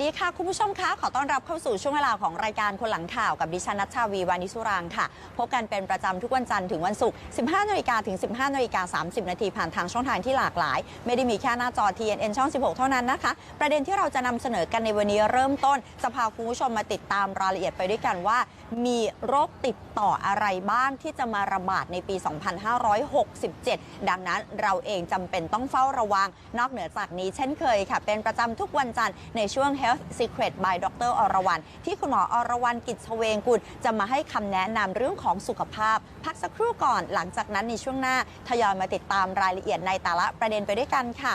วัสดีค่ะ คุณผู้ชมคะขอต้อนรับเข้าสู่ช่วงเวลาของรายการคนหลังข่าวกับดิฉันนัชชาวีวานิสุรางค่ะ พบกันเป็นประจำทุกวันจันทร์ถึงวันศุกร์ 15 นาฬิกาถึง 15 นาฬิกา 30 นาทีผ่านทางช่องทางที่หลากหลาย ไม่ได้มีแค่หน้าจอ TNN ช่อง 16 เท่านั้นนะคะ ประเด็นที่เราจะนำเสนอกันในวันนี้เริ่มต้นจะพาคุณผู้ชมมาติดตามรายละเอียดไปด้วยกันว่า มีโรคติดต่ออะไรบ้างที่จะมาระบาดในปี 2567 ดังนั้นเราเองจำเป็นต้องเฝ้าระวัง นอกเหนือจากนี้เช่นเคยค่ะ เป็นประจำทุกวันจันทร์ในช่วง Health Secret by ดรอรวรันที่คุณหมออรวรันกิจชเวงกุลจะมาให้คำแนะนำเรื่องของสุขภาพ พักสักครู่ก่อนหลังจากนั้นในช่วงหน้าทยอยมาติดตามรายละเอียดในแต่ละประเด็นไปด้วยกันค่ะ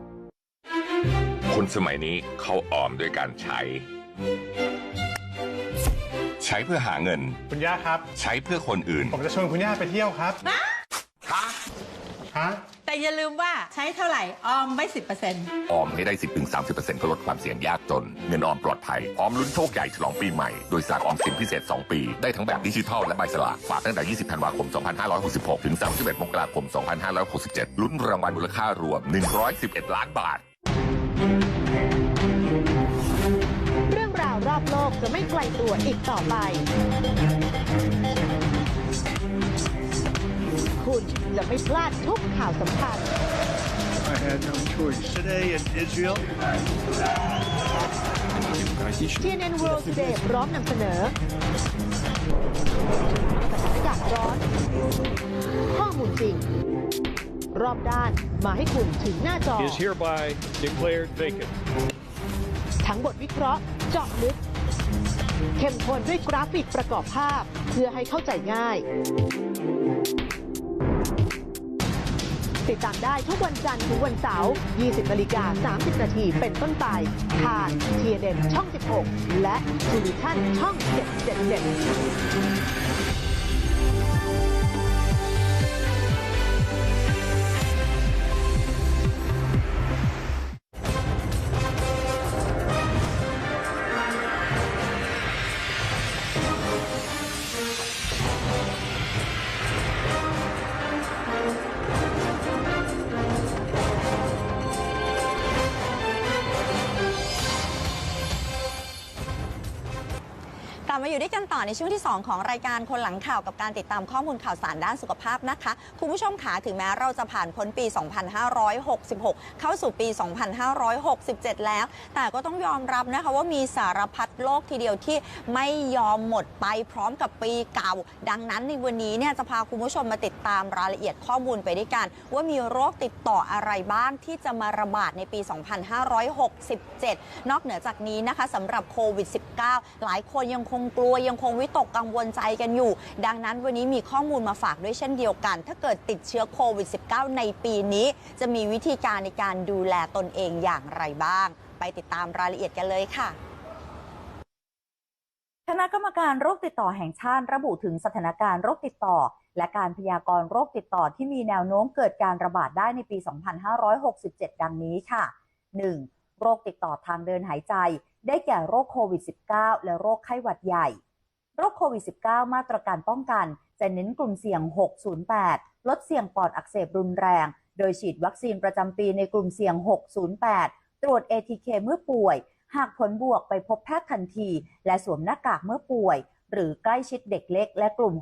คนสมัยนี้เขาออมด้วยการใช้ ใช้เพื่อหาเงิน คุณย่าครับ ใช้เพื่อคนอื่น ผมจะชวนคุณย่าไปเที่ยวครับฮะแต่อย่าลืมว่าใช้เท่าไหร่ออมไว้สิบเปอร์เซ็นต์ออมให้ได้10-30%ก็ลดความเสี่ยงยากจน เงินออมปลอดภัยพร้อมลุ้นโชคใหญ่ฉลองปีใหม่ โดยสากออมสินพิเศษ 2 ปี ได้ทั้งแบบดิจิทัลและใบสลาก ฝากตั้งแต่ 20 ธันวาคม 2566 ถึง 31 มกราคม 2567 ลุ้นรางวัลมูลค่ารวม 111 ล้านบาท รอบโลกจะไม่ไกลตัวอีกต่อไป คุณจะไม่พลาดทุกข่าวสำคัญ I had no choice. Today in Israel, CNN World Today พร้อมนำเสนอสถานการณ์ร้อน ข้อมูลจริง รอบด้านมาให้คุณถึงหน้าจอ is hereby declared vacant. ทั้งบทวิเคราะห์เจาะลึก เข้มข้นด้วยกราฟิกประกอบภาพเพื่อให้เข้าใจง่าย ติดตามได้ทุกวันจันทร์ถึงวันเสาร์ 20นาฬิกา30 นาทีเป็นต้นไปทางทียเด่นช่อง 16 และทูวิชั่นช่อง 777 อยู่ด้วยกันต่อในช่วงที่ 2 ของรายการคนหลังข่าวกับการติดตามข้อมูลข่าวสารด้านสุขภาพนะคะ คุณผู้ชมขาถึงแม้เราจะผ่านพ้นปี 2566 เข้าสู่ปี 2567 แล้ว แต่ก็ต้องยอมรับนะคะว่ามีสารพัดโรคทีเดียวที่ไม่ยอมหมดไปพร้อมกับปีเก่า ดังนั้นในวันนี้เนี่ยจะพาคุณผู้ชมมาติดตามรายละเอียดข้อมูลไปด้วยกัน ว่ามีโรคติดต่ออะไรบ้างที่จะมาระบาดในปี 2567 นอกเหนือจากนี้นะคะสำหรับโควิด -19 หลายคนยังคงกลัวยังคงวิตกกังวลใจกันอยู่ ดังนั้นวันนี้มีข้อมูลมาฝากด้วยเช่นเดียวกัน ถ้าเกิดติดเชื้อโควิด -19 ในปีนี้ จะมีวิธีการในการดูแลตนเองอย่างไรบ้าง ไปติดตามรายละเอียดกันเลยค่ะคณะกรรมการโรคติดต่อแห่งชาติระบุถึงสถานการณ์โรคติดต่อ และการพยากรณ์โรคติดต่อที่มีแนวโน้มเกิดการระบาดได้ในปี 2567 ดังนี้ค่ะ 1. โรคติดต่อทางเดินหายใจ ได้แก่โรคโควิด -19 และโรคไข้หวัดใหญ่ รคโควิด -19 มาตรการป้องกัน จะเน้นกลุ่มเสี่ยง 608 ลดเสี่ยงปอดอักเสบรุนแรง โดยฉีดวัคซีนประจำปีในกลุ่มเสี่ยง 608 ตรวจ ATK เมื่อป่วย หากผลบวกไปพบแพทย์ทันที และสวมหน้ากากเมื่อป่วย หรือใกล้ชิดเด็กเล็ก และกลุ่ม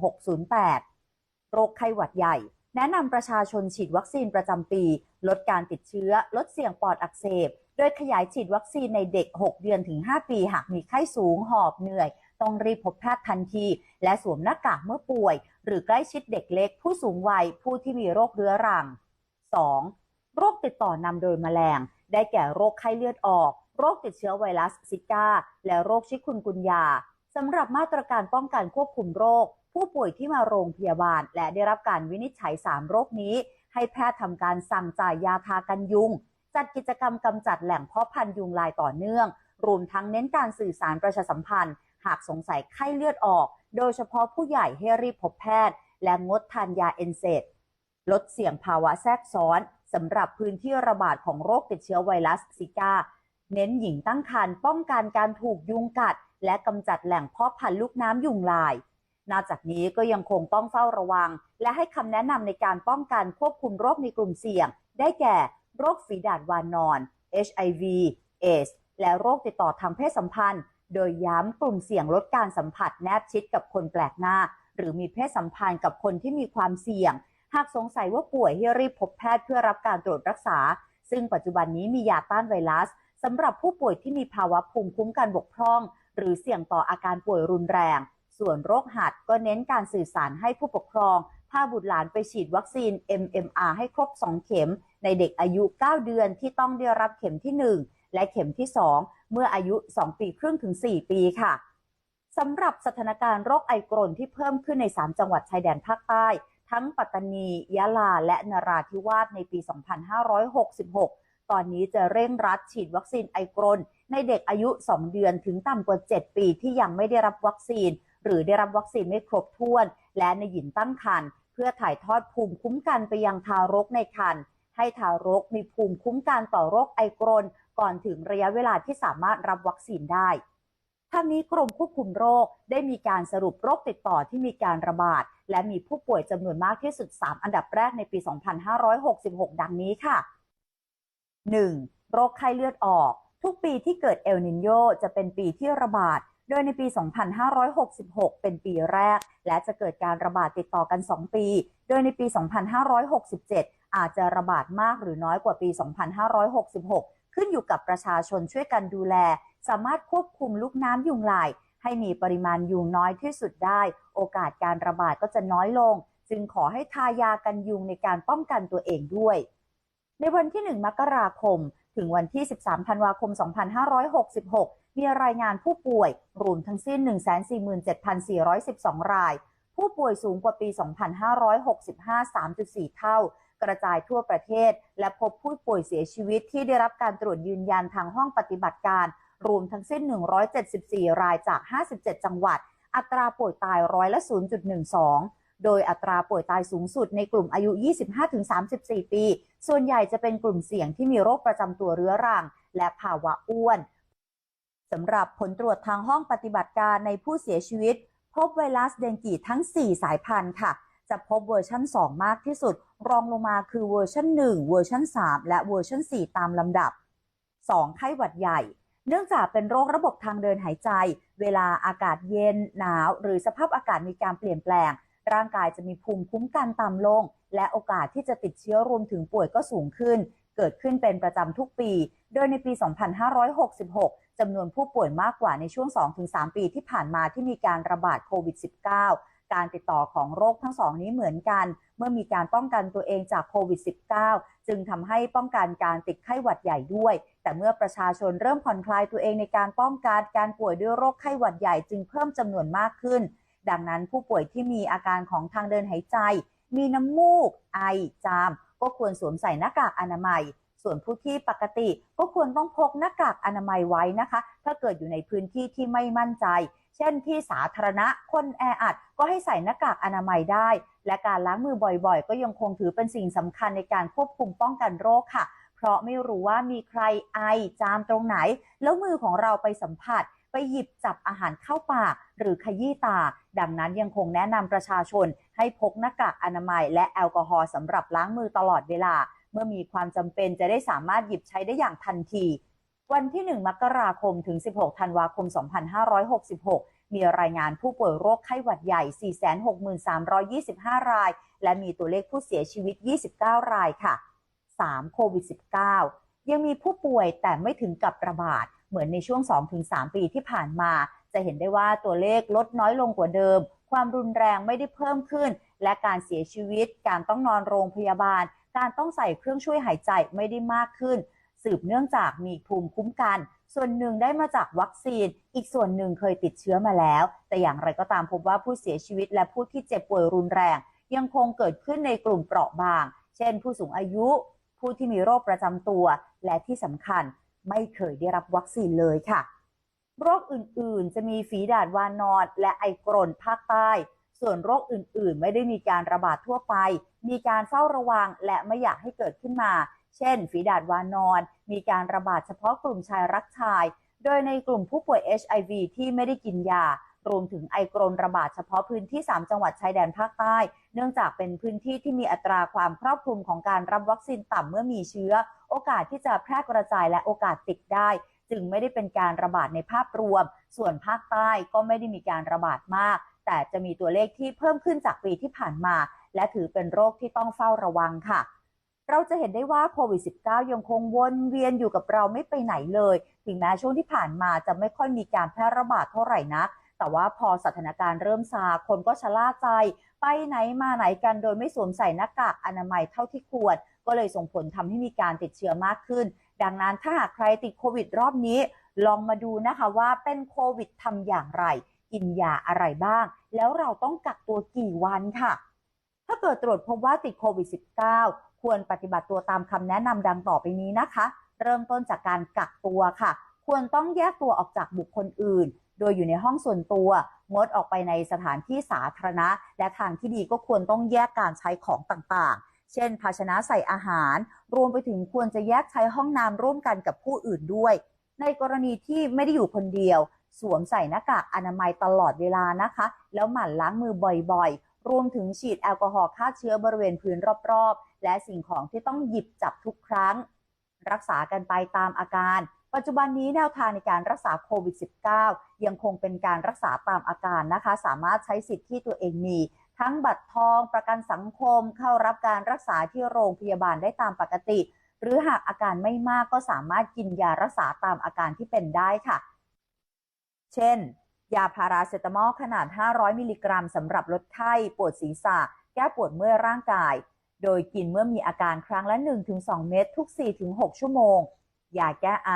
608 โรคไข้หวัดใหญ่ แนะนำประชาชนฉีดวัคซีนประจำปี ลดการติดเชื้อ ลดเสี่ยงปอดอักเสบ โดยขยายฉีดวัคซีนในเด็ก 6 เดือนถึง 5 ปี หากมีไข้สูง หอบเหนื่อย ต้องรีบพบแพทย์ทันที และสวมหน้ากากเมื่อป่วย หรือใกล้ชิดเด็กเล็ก ผู้สูงวัยผู้ที่มีโรคเรื้อรัง 2. โรคติดต่อนำโดยแมลง ได้แก่โรคไข้เลือดออก โรคติดเชื้อไวรัสซิก้า และโรคชิคุนกุนยาสำหรับมาตรการป้องกันควบคุมโรค ผู้ป่วยที่มาโรงพยาบาล และได้รับการวินิจฉัย 3 โรคนี้ ให้แพทย์ทำการสั่งจ่ายยาทากันยุง จัดกิจกรรมกำจัดแหล่งเพาะพันธุ์ยุงลายต่อเนื่อง รวมทั้งเน้นการสื่อสารประชาสัมพันธ์ หากสงสัยไข้เลือดออก โดยเฉพาะผู้ใหญ่ให้รีบพบแพทย์ และงดทานยาเอนเซดลดเสี่ยงภาวะแทรกซ้อนสำหรับพื้นที่ระบาดของโรคติดเชื้อไวรัสซิก้าเน้นหญิงตั้งครรภ์ป้องกันการถูกยุงกัด และกำจัดแหล่งเพาะพันธุ์ลูกน้ำยุงลาย นอกจากนี้ก็ยังคงต้องเฝ้าระวัง และให้คำแนะนำในการป้องกันควบคุมโรคในกลุ่มเสี่ยง ได้แก่ โรคฝีดาษวานนอน HIV เอสและโรคติดต่อทางเพศสัมพันธ์ โดยย้ำกลุ่มเสี่ยงลดการสัมผัสแนบชิดกับคนแปลกหน้า หรือมีเพศสัมพันธ์กับคนที่มีความเสี่ยง หากสงสัยว่าป่วยให้รีบพบแพทย์เพื่อรับการตรวจรักษา ซึ่งปัจจุบันนี้มียาต้านไวรัสสำหรับผู้ป่วยที่มีภาวะภูมิคุ้มกันบกพร่อง หรือเสี่ยงต่ออาการป่วยรุนแรง ส่วนโรคหัดก็เน้นการสื่อสารให้ผู้ปกครองพาบุตรหลานไปฉีดวัคซีน MMR ให้ครบ 2 เข็ม ในเด็กอายุ 9 เดือนที่ต้องได้รับเข็มที่ 1 และเข็มที่ 2 เมื่ออายุ 2 ปีครึ่งถึง 4 ปีค่ะสำหรับสถานการณ์โรคไอกรนที่เพิ่มขึ้นใน 3 จังหวัดชายแดนภาคใต้ ทั้งปัตตานี ยะลา และนราธิวาสในปี 2566 ตอนนี้จะเร่งรัดฉีดวัคซีนไอกรนในเด็กอายุ 2 เดือนถึงต่ำกว่า 7 ปีที่ยังไม่ได้รับวัคซีน หรือได้รับวัคซีนไม่ครบถ้วน และในหญิงตั้งครรภ์เพื่อถ่ายทอดภูมิคุ้มกันไปยังทารกในครรภ์ให้ทารกมีภูมิคุ้มกันต่อโรคไอกรน ก่อนถึงระยะเวลาที่สามารถรับวัคซีนได้ทั้งนี้กรมควบคุมโรคได้มีการสรุปโรคติดต่อที่มีการระบาด และมีผู้ป่วยจำนวนมากที่สุด 3 อันดับแรกในปี 2566 ดังนี้ค่ะ 1. โรคไข้เลือดออก ทุกปีที่เกิดเอลนินโยจะเป็นปีที่ระบาด โดยในปี 2566 เป็นปีแรก และจะเกิดการระบาดติดต่อกัน 2 ปี โดยในปี 2567 อาจจะระบาดมากหรือน้อยกว่าปี 2566 ขึ้นอยู่กับประชาชนช่วยกันดูแล สามารถควบคุมลูกน้ำยุงลาย ให้มีปริมาณยุงน้อยที่สุดได้ โอกาสการระบาดก็จะน้อยลง จึงขอให้ทายากันยุงในการป้องกันตัวเองด้วย ในวันที่ 1 มกราคม ถึงวันที่ 13 ธันวาคม 2566 มีรายงานผู้ป่วย รวมทั้งสิ้น 147,412 ราย ผู้ป่วยสูงกว่าปี 2565 3.4 เท่า กระจายทั่วประเทศ และพบผู้ป่วยเสียชีวิตที่ได้รับการตรวจยืนยันทางห้องปฏิบัติการ รวมทั้งสิ้น 174 รายจาก 57 จังหวัด อัตราป่วยตายร้อยละ 0.12 โดยอัตราป่วยตายสูงสุดในกลุ่มอายุ 25-34 ปี ส่วนใหญ่จะเป็นกลุ่มเสี่ยงที่มีโรคประจำตัวเรื้อรัง และภาวะอ้วนสำหรับผลตรวจทางห้องปฏิบัติการในผู้เสียชีวิต พบไวรัสเดงกีทั้ง 4 สายพันธุ์ค่ะ จะพบเวอร์ชัน2 มากที่สุด รองลงมาคือเวอร์ชัน1 เวอร์ชัน3 และเวอร์ชัน4 ตามลำดับ 2. ไข้หวัดใหญ่ เนื่องจากเป็นโรคระบบทางเดินหายใจ เวลาอากาศเย็น หนาว หรือสภาพอากาศมีการเปลี่ยนแปลง ร่างกายจะมีภูมิคุ้มกันต่ำลง และโอกาสที่จะติดเชื้อรวมถึงป่วยก็สูงขึ้น เกิดขึ้นเป็นประจำทุกปี โดยในปี 2566จำนวนผู้ป่วยมากกว่าในช่วง 2-3 ปีที่ผ่านมาที่มีการระบาดโควิด -19 การติดต่อของโรคทั้งสองนี้เหมือนกัน เมื่อมีการป้องกันตัวเองจากโควิด -19 จึงทำให้ป้องกันการติดไข้หวัดใหญ่ด้วย แต่เมื่อประชาชนเริ่มผ่อนคลายตัวเองในการป้องกันการป่วยด้วยโรคไข้หวัดใหญ่จึงเพิ่มจำนวนมากขึ้น ดังนั้นผู้ป่วยที่มีอาการของทางเดินหายใจ มีน้ำมูก ไอ จาม ก็ควรสวมใส่หน้ากากอนามัย ส่วนผู้ที่ปกติก็ควรต้องพกหน้ากากอนามัยไว้นะคะ ถ้าเกิดอยู่ในพื้นที่ที่ไม่มั่นใจ เช่นที่สาธารณะคนแออัดก็ให้ใส่หน้ากากอนามัยได้ และการล้างมือบ่อยๆ ก็ยังคงถือเป็นสิ่งสำคัญในการควบคุมป้องกันโรคค่ะ เพราะไม่รู้ว่ามีใครไอจามตรงไหน แล้วมือของเราไปสัมผัสไปหยิบจับอาหารเข้าปากหรือขยี้ตา ดังนั้นยังคงแนะนำประชาชนให้พกหน้ากากอนามัยและแอลกอฮอล์สำหรับล้างมือตลอดเวลา เมื่อมีความจำเป็นจะได้สามารถหยิบใช้ได้อย่างทันที วันที่ 1 มกราคมถึง 16 ธันวาคม 2566 มีรายงานผู้ป่วยโรคไข้หวัดใหญ่ 463,325 ราย และมีตัวเลขผู้เสียชีวิต 29 รายค่ะ 3. โควิด -19 ยังมีผู้ป่วยแต่ไม่ถึงกับระบาด เหมือนในช่วง 2-3 ปีที่ผ่านมา จะเห็นได้ว่าตัวเลขลดน้อยลงกว่าเดิม ความรุนแรงไม่ได้เพิ่มขึ้น และการเสียชีวิต การต้องนอนโรงพยาบาล การต้องใส่เครื่องช่วยหายใจไม่ได้มากขึ้น สืบเนื่องจากมีภูมิคุ้มกัน ส่วนหนึ่งได้มาจากวัคซีน อีกส่วนหนึ่งเคยติดเชื้อมาแล้ว แต่อย่างไรก็ตามพบว่าผู้เสียชีวิตและผู้ที่เจ็บป่วยรุนแรง ยังคงเกิดขึ้นในกลุ่มเปราะบาง เช่น ผู้สูงอายุ ผู้ที่มีโรคประจำตัว และที่สำคัญไม่เคยได้รับวัคซีนเลยค่ะ โรคอื่นๆ จะมีฝีดาดวานอนและไอกรนภาคใต้ ส่วนโรคอื่นๆ ไม่ได้มีการระบาดทั่วไป มีการเฝ้าระวังและไม่อยากให้เกิดขึ้นมา เช่น ฝีดาดวานอน มีการระบาดเฉพาะกลุ่มชายรักชาย โดยในกลุ่มผู้ป่วย HIV ที่ไม่ได้กินยา รวมถึงไอกรนระบาดเฉพาะพื้นที่ 3 จังหวัดชายแดนภาคใต้ เนื่องจากเป็นพื้นที่ที่มีอัตราความครอบคลุมของการรับวัคซีนต่ำเมื่อมีเชื้อ โอกาสที่จะแพร่กระจายและโอกาสติดได้จึงไม่ได้เป็นการระบาดในภาพรวม ส่วนภาคใต้ก็ไม่ได้มีการระบาดมาก แต่จะมีตัวเลขที่เพิ่มขึ้นจากปีที่ผ่านมา และถือเป็นโรคที่ต้องเฝ้าระวังค่ะ เราจะเห็นได้ว่าโควิด -19 ยังคงวนเวียนอยู่กับเราไม่ไปไหนเลย ถึงแม้ช่วงที่ผ่านมาจะไม่ค่อยมีการแพร่ระบาดเท่าไหร่นัก แต่ว่าพอสถานการณ์เริ่มซาคนก็ชะล่าใจ ไปไหนมาไหนกันโดยไม่สวมใส่หน้ากากอนามัยเท่าที่ควร ก็เลยส่งผลทำให้มีการติดเชื้อมากขึ้น ดังนั้นถ้าหากใครติดโควิดรอบนี้ลองมาดูนะคะว่าเป็นโควิดทำอย่างไร กินยาอะไรบ้าง แล้วเราต้องกักตัวกี่วันค่ะ ถ้าเกิดตรวจพบว่าติดโควิด -19 ควรปฏิบัติตัวตามคำแนะนำดังต่อไปนี้นะคะ เริ่มต้นจากการกักตัวค่ะ ควรต้องแยกตัวออกจากบุคคลอื่น โดยอยู่ในห้องส่วนตัว งดออกไปในสถานที่สาธารณะ และทางที่ดีก็ควรต้องแยกการใช้ของต่างๆ เช่น ภาชนะใส่อาหาร รวมไปถึงควรจะแยกใช้ห้องน้ำร่วมกันกับผู้อื่นด้วยในกรณีที่ไม่ได้อยู่คนเดียว สวมใส่หน้ากากอนามัยตลอดเวลานะคะ แล้วหมั่นล้างมือบ่อยๆ รวมถึงฉีดแอลกอฮอล์ฆ่าเชื้อบริเวณพื้นรอบๆ และสิ่งของที่ต้องหยิบจับทุกครั้ง รักษากันไปตามอาการ ปัจจุบันนี้แนวทางในการรักษาโควิด -19 ยังคงเป็นการรักษาตามอาการนะคะ สามารถใช้สิทธิ์ที่ตัวเองมีทั้งบัตรทองประกันสังคมเข้ารับการรักษาที่โรงพยาบาลได้ตามปกติ หรือหากอาการไม่มากก็สามารถกินยารักษาตามอาการที่เป็นได้ค่ะ เช่น ยาพาราเซตามอลขนาด 500 มิลลิกรัมสำหรับลดไข้ปวดศีรษะ แก้ปวดเมื่อยร่างกาย โดยกินเมื่อมีอาการครั้งละ 1-2 เม็ดทุก 4-6 ชั่วโมง ยาแก้ไอ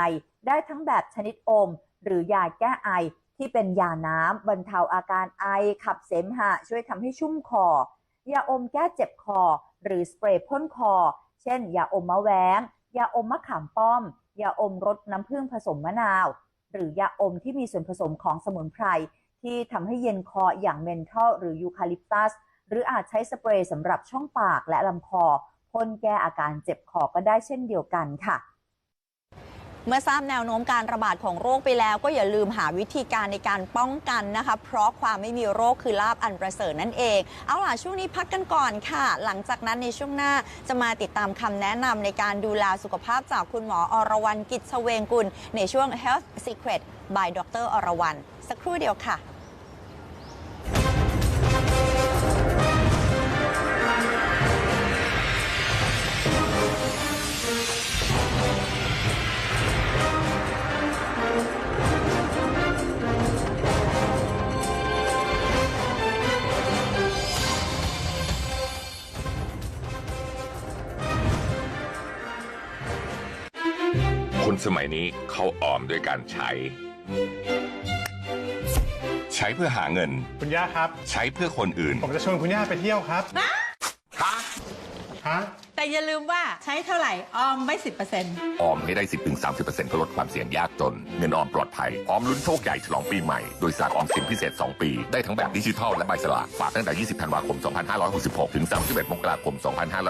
ได้ทั้งแบบชนิดอม หรือยาแก้ไอที่เป็นยาน้ำบรรเทาอาการไอขับเสมหะช่วยทำให้ชุ่มคอ ยาอมแก้เจ็บคอ หรือสเปรย์พ่นคอ เช่น ยาอมมะแว้งยาอมมะขามป้อม ยาอมรสน้ำผึ้งผสมมะนาว หรือยาอมที่มีส่วนผสมของสมุนไพร ที่ทำให้เย็นคออย่างเมนทอลหรือยูคาลิปตัส หรืออาจใช้สเปรย์สำหรับช่องปากและลำคอพ่นแก้อาการเจ็บคอก็ได้เช่นเดียวกันค่ะ เมื่อทราบแนวโน้มการระบาดของโรคไปแล้วก็อย่าลืมหาวิธีการในการป้องกันนะคะ เพราะความไม่มีโรคคือลาบอันประเสริฐนั่นเอง เอาล่ะช่วงนี้พักกันก่อนค่ะ หลังจากนั้นในช่วงหน้าจะมาติดตามคำแนะนำในการดูแลสุขภาพจากคุณหมออรวรรณกิจเวงกุล ในช่วง Health Secret by ดรอรวรรณสักครู่เดียวค่ะ สมัยนี้เขาออมด้วยการใช้ ใช้เพื่อหาเงิน คุณย่าครับ ใช้เพื่อคนอื่น ผมจะชวนคุณย่าไปเที่ยวครับฮะแต่อย่าลืมว่าใช้เท่าไหร่ ออมไว้สิบเปอร์เซ็นต์ออมให้ได้10-30%ก็ลดความเสี่ยงยากจน เงินออมปลอดภัยพร้อมลุ้นโชคใหญ่ฉลองปีใหม่ โดยสากออมสินพิเศษ 2 ปี ได้ทั้งแบบดิจิทัลและใบสลากฝากตั้งแต่ 20 ธันวาคม 2566 ถึง 31 มกราคม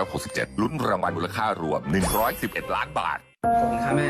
2567 ลุ้นรางวัลมูลค่ารวม 111 ล้านบาทขอบคุณครับแม่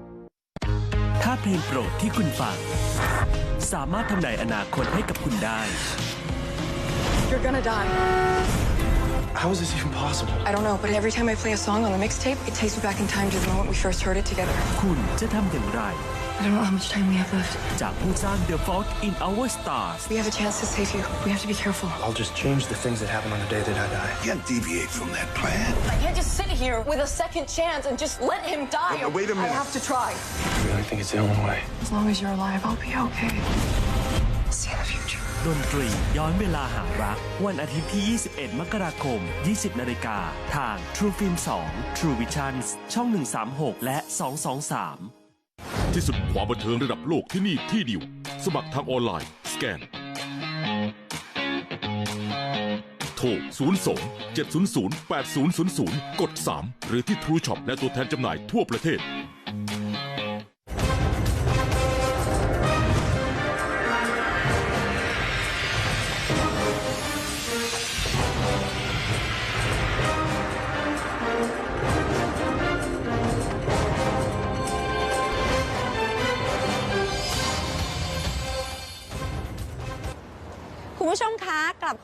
ถ้าเพลงโปรดที่คุณฟัง สามารถทำนายอนาคตให้กับคุณได้ You're gonna die. How is this even possible? I don't know, but every time I play a song on the mixtape, it takes me back in time to the moment we first heard it together. คุณจะทำอย่างไร I don't know how much time we have left. จากผู้สร้าง The Fault in Our Stars We have a chance to save you. We have to be careful. I'll just change the things that happen on the day that I die. You can't deviate from that plan. I can't just sit here with a second chance and just let him die. Wait, wait a minute. I have to try. I really think it's the only way. As long as you're alive, I'll be okay. See you in the future. ดนตรีย้อนเวลาหารัก วันอาทิตย์ที่ 21 มกราคม 20 นาฬิกา ทาง True Film 2 True Visions ช่อง 136 และ 223 ที่สุดความบันเทิงระดับโลกที่นี่ที่เดียว สมัครทางออนไลน์ สแกน โทร 02 700 8000 กด 3 หรือที่ True Shop และตัวแทนจำหน่ายทั่วประเทศ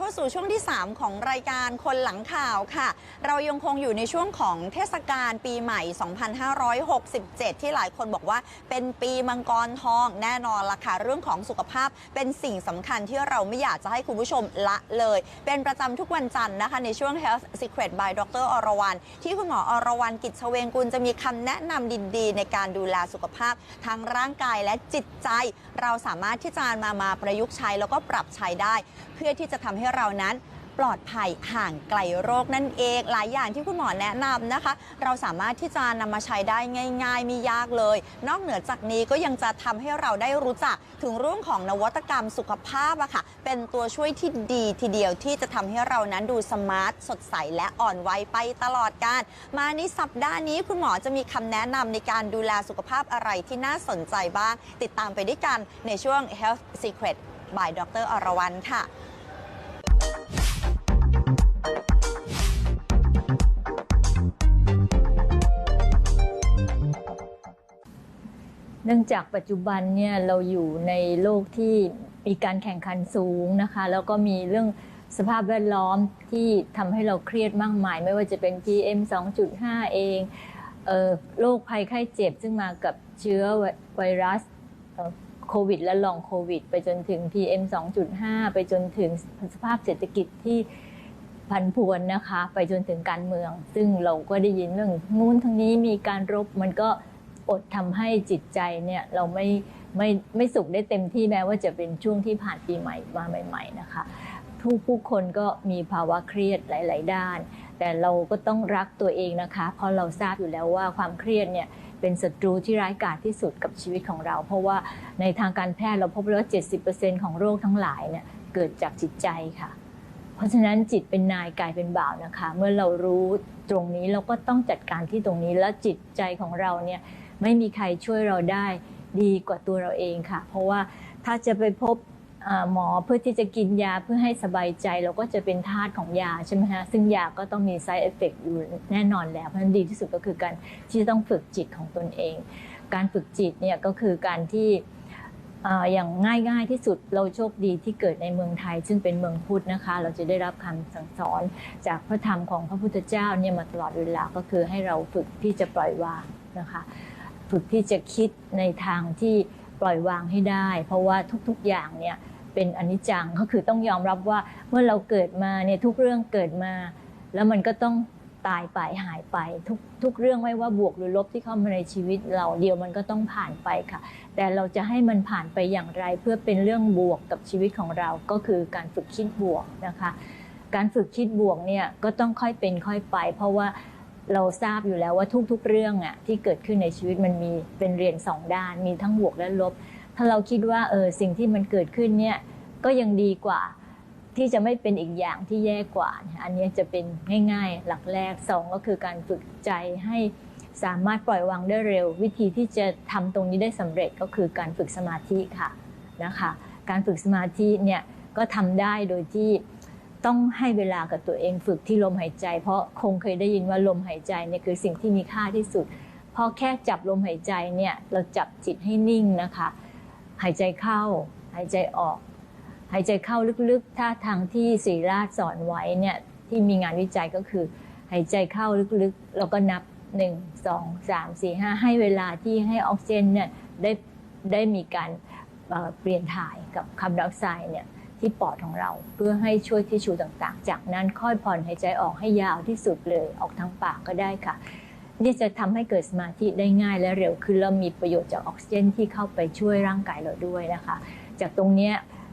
เข้าสู่ช่วงที่ 3 ของรายการคนหลังข่าวค่ะ เรายังคงอยู่ในช่วงของเทศกาลปีใหม่ 2567 ที่หลายคนบอกว่าเป็นปีมังกรทองแน่นอนละค่ะ เรื่องของสุขภาพเป็นสิ่งสำคัญที่เราไม่อยากจะให้คุณผู้ชมละเลย เป็นประจำทุกวันจันทร์นะคะ ในช่วง Health Secret by ดรอรวรรณที่คุณหมออรวรรณกิจเชวงกุลจะมีคำแนะนำดีๆ ในการดูแลสุขภาพทางร่างกายและจิตใจ เราสามารถที่จะมามาประยุกต์ใช้แล้วก็ปรับใช้ได้ เพื่อที่จะทำให้เรานั้นปลอดภัยห่างไกลโรคนั่นเอง หลายอย่างที่คุณหมอแนะนำนะคะ เราสามารถที่จะนำมาใช้ได้ง่าย ๆ ไม่ยากเลย นอกเหนือจากนี้ก็ยังจะทำให้เราได้รู้จักถึงเรื่องของนวัตกรรมสุขภาพอะค่ะ เป็นตัวช่วยที่ดีทีเดียวที่จะทำให้เรานั้นดูสมาร์ทสดใสและอ่อนวัยไปตลอดการ มาในสัปดาห์นี้คุณหมอจะมีคำแนะนำในการดูแลสุขภาพอะไรที่น่าสนใจบ้าง ติดตามไปด้วยกันในช่วง Health Secret by ดรอรวรรณค่ะ เนื่องจากปัจจุบันเนี่ยเราอยู่ในโลกที่มีการแข่งขันสูงนะคะ แล้วก็มีเรื่องสภาพแวดล้อมที่ทำให้เราเครียดมากมาย ไม่ว่าจะเป็น PM 2.5 เองเอ่อโรคภัยไข้เจ็บซึ่งมากับเชื้อไวรัสโควิดและลองโควิด ไปจนถึง PM 2.5 ไปจนถึงสภาพเศรษฐกิจที่พันพวนนะคะ ไปจนถึงการเมือง ซึ่งเราก็ได้ยินเรื่องนู้นทั้งนี้มีการรบมันก็ อดทำให้จิตใจเนี่ยเราไม่ไม่ไม่สุขได้เต็มที่แม้ว่าจะเป็นช่วงที่ผ่านปีใหม่มาใหม่ ๆ นะคะทุกผู้คนก็มีภาวะเครียดหลาย ๆ ด้าน แต่เราก็ต้องรักตัวเองนะคะ เพราะเราทราบอยู่แล้วว่าความเครียดเนี่ยเป็นศัตรูที่ร้ายกาจที่สุดกับชีวิตของเรา เพราะว่าในทางการแพทย์เราพบว่า 70%ของโรคทั้งหลายเนี่ยเกิดจากจิตใจค่ะ เพราะฉะนั้นจิตเป็นนายกายเป็นบ่าวนะคะ เมื่อเรารู้ตรงนี้เราก็ต้องจัดการที่ตรงนี้แล้วจิตใจของเราเนี่ย ไม่มีใครช่วยเราได้ดีกว่าตัวเราเองค่ะ เพราะว่าถ้าจะไปพบหมอเพื่อที่จะกินยาเพื่อให้สบายใจเราก็จะเป็นทาสของยาใช่ไหมฮะซึ่งยาก็ต้องมี side effect อยู่แน่นอนแล้วเพราะฉะนั้นดีที่สุดก็คือการที่จะต้องฝึกจิตของตนเอง การฝึกจิตเนี่ยก็คือการที่อ่าอย่างง่ายๆที่สุดเราโชคดีที่เกิดในเมืองไทย ซึ่งเป็นเมืองพุทธนะคะ เราจะได้รับคำสั่งสอนจากพระธรรมของพระพุทธเจ้าเนี่ยมาตลอดเวลาก็คือให้เราฝึกที่จะปล่อยวางนะคะ ฝึกที่จะคิดในทางที่ปล่อยวางให้ได้ เพราะว่าทุกๆอย่างเนี่ยเป็นอนิจจังก็คือต้องยอมรับว่าเมื่อเราเกิดมาเนี่ยทุกเรื่องเกิดมา แล้วมันก็ต้องตายไปหายไปทุกทุกเรื่องไม่ว่าบวกหรือลบที่เข้ามาในชีวิตเราเดียวมันก็ต้องผ่านไปค่ะ แต่เราจะให้มันผ่านไปอย่างไร เพื่อเป็นเรื่องบวกกับชีวิตของเราก็คือการฝึกคิดบวกนะคะ การฝึกคิดบวกเนี่ยก็ต้องค่อยเป็นค่อยไป เพราะว่า เราทราบอยู่แล้วว่าทุกๆเรื่องอะที่เกิดขึ้นในชีวิตมันมีเป็นเรียนสองด้าน มีทั้งบวกและลบ ถ้าเราคิดว่าเออสิ่งที่มันเกิดขึ้นเนี่ยก็ยังดีกว่าที่จะไม่เป็นอีกอย่างที่แย่กว่า อันนี้จะเป็นง่ายๆ หลักแรกสองก็คือการฝึกใจให้สามารถปล่อยวางได้เร็ว วิธีที่จะทำตรงนี้ได้สำเร็จก็คือการฝึกสมาธิค่ะนะคะ การฝึกสมาธิเนี่ยก็ทำได้โดยที่ ต้องให้เวลากับตัวเองฝึกที่ลมหายใจ เพราะคงเคยได้ยินว่าลมหายใจเนี่ยคือสิ่งที่มีค่าที่สุดพอแค่จับลมหายใจเนี่ยเราจับจิตให้นิ่งนะคะ หายใจเข้า หายใจออก หายใจเข้าลึกๆถ้าทางที่ศรีราชสอนไว้เนี่ยที่มีงานวิจัยก็คือ หายใจเข้าลึกๆแล้วก็นับ 1 2 3 4 5 ให้เวลาที่ให้ออกซิเจนเนี่ยได้ได้มีการเอ่อเปลี่ยนถ่ายกับคาร์บอนไดออกไซด์เนี่ย ที่ปอดของเรา เพื่อให้ช่วยทิชชูต่างๆ จากนั้นค่อยผ่อนหายใจออกให้ยาวที่สุดเลยออกทางปากก็ได้ค่ะนี่จะทำให้เกิดสมาธิได้ง่ายและเร็วขึ้นแล้วมีประโยชน์จากออกซิเจนที่เข้าไปช่วยร่างกายเราด้วยนะคะ จากตรงนี้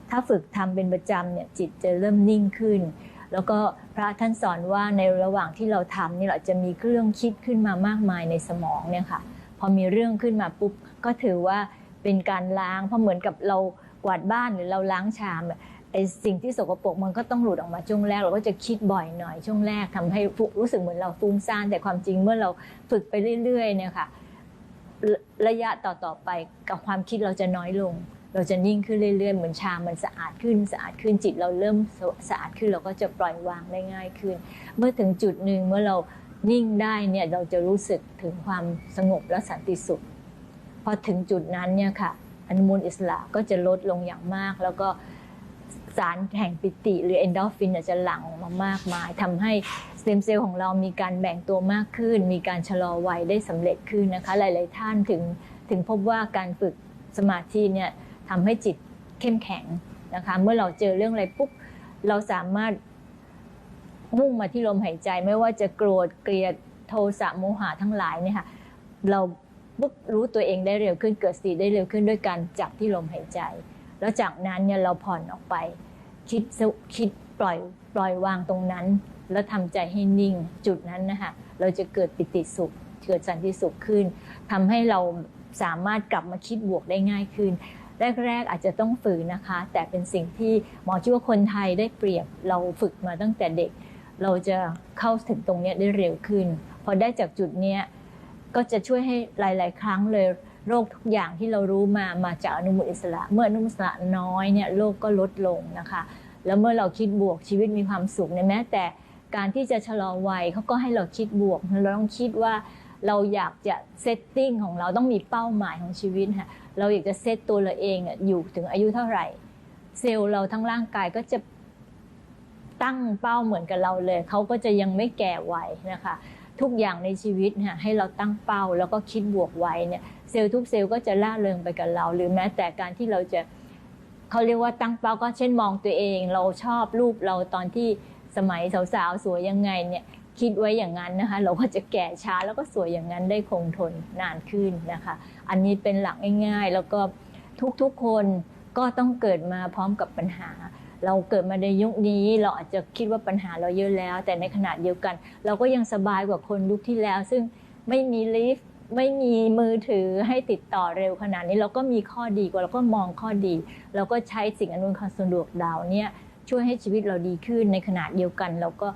ถ้าฝึกทำเป็นประจำเนี่ยจิตจะเริ่มนิ่งขึ้น แล้วก็พระท่านสอนว่าในระหว่างที่เราทำนี่เราจะมีเครื่องคิดขึ้นมามากมายในสมองเนี่ยค่ะ พอมีเรื่องขึ้นมาปุ๊บก็ถือว่าเป็นการล้างเพราะเหมือนกับเรากวาดบ้านหรือเราล้างชาม ไอสิ่งที่สกปรกมันก็ต้องหลุดออกมาช่วงแรกเราก็จะคิดบ่อยหน่อยช่วงแรกทำให้รู้สึกเหมือนเราฟุ้งซ่านแต่ความจริงเมื่อเราฝึกไปเรื่อยๆเนี่ยค่ะระยะต่อๆไปกับความคิดเราจะน้อยลง เราจะนิ่งขึ้นเรื่อยๆเหมือนชามันสะอาดขึ้นสะอาดขึ้นจิตเราเริ่มสะสะอาดขึ้นเราก็จะปล่อยวางได้ง่ายขึ้น เมื่อถึงจุดหนึ่งเมื่อเรานิ่งได้เนี่ยเราจะรู้สึกถึงความสงบและสันติสุขพอถึงจุดนั้นเนี่ยค่ะอนุมูลอิสระก็จะลดลงอย่างมากแล้วก็ สารแห่งปิติ หรือเอนโดฟินจะหลั่งออกมามากมายทำให้สเต็มเซลล์ของเรามีการแบ่งตัวมากขึ้น มีการชะลอวัยได้สำเร็จขึ้นนะคะ หลาย ๆ ท่านถึงถึงพบว่าการฝึกสมาธิเนี่ยทำให้จิตเข้มแข็งนะคะ เมื่อเราเจอเรื่องอะไรปุ๊บเราสามารถมุ่งมาที่ลมหายใจไม่ว่าจะโกรธเกลียดโทสะโมหะทั้งหลายเนี่ยค่ะเราปุ๊บรู้ตัวเองได้เร็วขึ้นเกิดสติได้เร็วขึ้นด้วยการจับที่ลมหายใจ แล้วจากนั้นเนี่ยเราผ่อนออกไป คิดคิดปล่อยปล่อยวางตรงนั้น แล้วทำใจให้นิ่งจุดนั้นนะคะเราจะเกิดปิติสุขเกิดสันติสุขขึ้นทำให้เราสามารถกลับมาคิดบวกได้ง่ายขึ้นแรกๆอาจจะต้องฝืนนะคะ แต่เป็นสิ่งที่หมอชื่อว่าคนไทยได้เปรียบเราฝึกมาตั้งแต่เด็ก เราจะเข้าถึงตรงนี้ได้เร็วขึ้น พอได้จากจุดนี้ก็จะช่วยให้หลาย ๆ ครั้งเลย โรคทุกอย่างที่เรารู้มามาจากอนุมูลอิสระ เมื่ออนุมูลอิสระน้อยเนี่ยโรคก็ลดลงนะคะ แล้วเมื่อเราคิดบวกชีวิตมีความสุขเนี่ยแม้แต่การที่จะชะลอวัยเขาก็ให้เราคิดบวกเราต้องคิดว่าเราอยากจะเซตติ้งของเราต้องมีเป้าหมายของชีวิตค่ะเราอยากจะเซตตัวเราเองอะอยู่ถึงอายุเท่าไหร่ เซลล์เราทั้งร่างกายก็จะตั้งเป้าเหมือนกับเราเลยเขาก็จะยังไม่แก่วัยนะคะ ทุกอย่างในชีวิตเนี่ยให้เราตั้งเป้าแล้วก็คิดบวกไว้เนี่ย เซลล์ทุกเซลล์ก็จะล่าเริงไปกับเรา หรือแม้แต่การที่เราจะเขาเรียกว่าตั้งเป้าก็เช่นมองตัวเอง เราชอบรูปเราตอนที่สมัยสาวๆสวยยังไงเนี่ยคิดไว้อย่างนั้นนะคะ เราก็จะแก่ช้าแล้วก็สวยอย่างนั้นได้คงทนนานขึ้นนะคะ อันนี้เป็นหลักง่ายๆ แล้วก็ทุกๆคนก็ต้องเกิดมาพร้อมกับปัญหา เราเกิดมาในยุคนี้เราอาจจะคิดว่าปัญหาเราเยอะแล้ว แต่ในขณะเดียวกัน เราก็ยังสบายกว่าคนยุคที่แล้ว ซึ่งไม่มีลิฟต์ ไม่มีมือถือให้ติดต่อเร็วขนาดนี้เราก็มีข้อดีกว่าเราก็มองข้อดี เราก็ใช้สิ่งอำนวยความสะดวกดาวเนี่ยช่วยให้ชีวิตเราดีขึ้นในขณะเดียวกันเราก็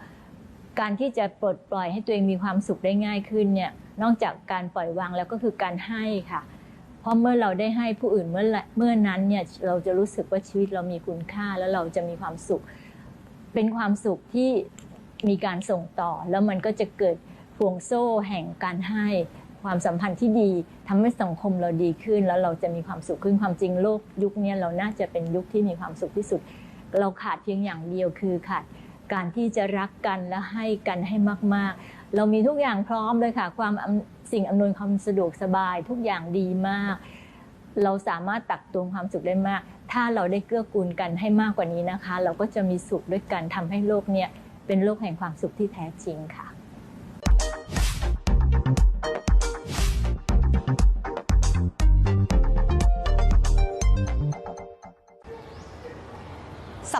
การที่จะปลดปล่อยให้ตัวเองมีความสุขได้ง่ายขึ้นเนี่ยนอกจากการปล่อยวางแล้วก็คือการให้ค่ะ เพราะเมื่อเราได้ให้ผู้อื่นเมื่อเมื่อนั้นเนี่ยเราจะรู้สึกว่าชีวิตเรามีคุณค่าแล้วเราจะมีความสุข เป็นความสุขที่มีการส่งต่อ แล้วมันก็จะเกิดห่วงโซ่แห่งการให้ ความสัมพันธ์ที่ดีทำให้สังคมเราดีขึ้น แล้วเราจะมีความสุขขึ้นความจริงโลกยุคนี้เราน่าจะเป็นยุคที่มีความสุขที่สุด เราขาดเพียงอย่างเดียวคือขาดการที่จะรักกันและให้กันให้มาก ๆ เรามีทุกอย่างพร้อมเลยค่ะ ความสิ่งอำนวยความสะดวกสบายทุกอย่างดีมาก เราสามารถตักตวงความสุขได้มาก ถ้าเราได้เกื้อกูลกันให้มากกว่านี้นะคะ เราก็จะมีสุขด้วยกันทำให้โลกเนี่ยเป็นโลกแห่งความสุขที่แท้จริงค่ะ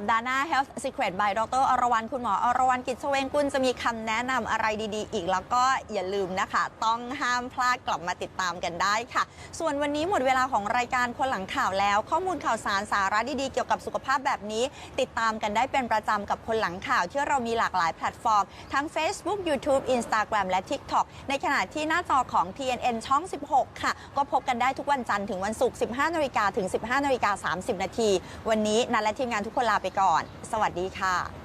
สัปดาห์หน้า Health Secret by ดรอรวรรณคุณหมออรวรรณกิจชเวงกุลจะมีคำแนะนำอะไรดีๆ อีกแล้วก็อย่าลืมนะคะ ต้องห้ามพลาดกลับมาติดตามกันได้ค่ะ ส่วนวันนี้หมดเวลาของรายการคนหลังข่าวแล้ว ข้อมูลข่าวสารสาระดีๆ เกี่ยวกับสุขภาพแบบนี้ ติดตามกันได้เป็นประจำกับคนหลังข่าวที่เรามีหลากหลายแพลตฟอร์ม ทั้ง Facebook YouTube Instagram และ TikTok ในขณะที่หน้าจอของ TNN ช่อง 16 ค่ะ ก็พบกันได้ทุกวันจันทร์ถึงวันศุกร์ 15นาฬิกาถึง 15นาฬิกา30นาทีวันนี้นันและทีมงานทุกคนลาไปก่อน สวัสดีค่ะ